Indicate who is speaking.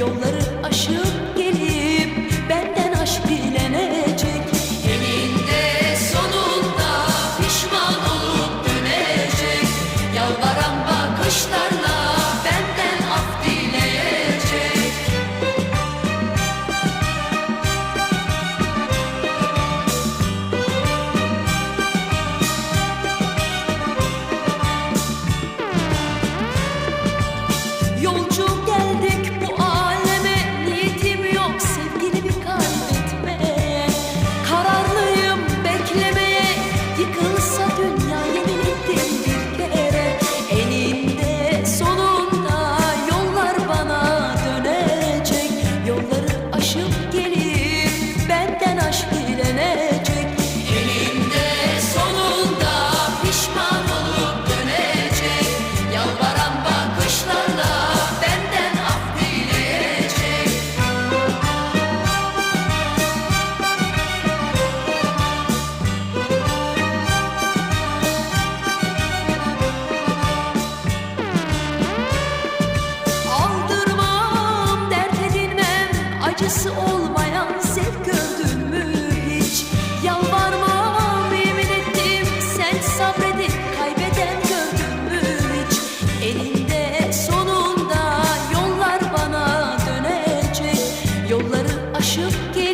Speaker 1: Yolları aşıp gelip benden aşk dilenecek. Eninde sonunda pişman olup dönecek. Yalvaran bakışlarla acısı olmayan sevk gördün mü hiç? Yalvarmam yemin ettim sen sabredip kaybeden gördün mü hiç? Elinde sonunda yollar bana dönecek yolları aşıp geçecek.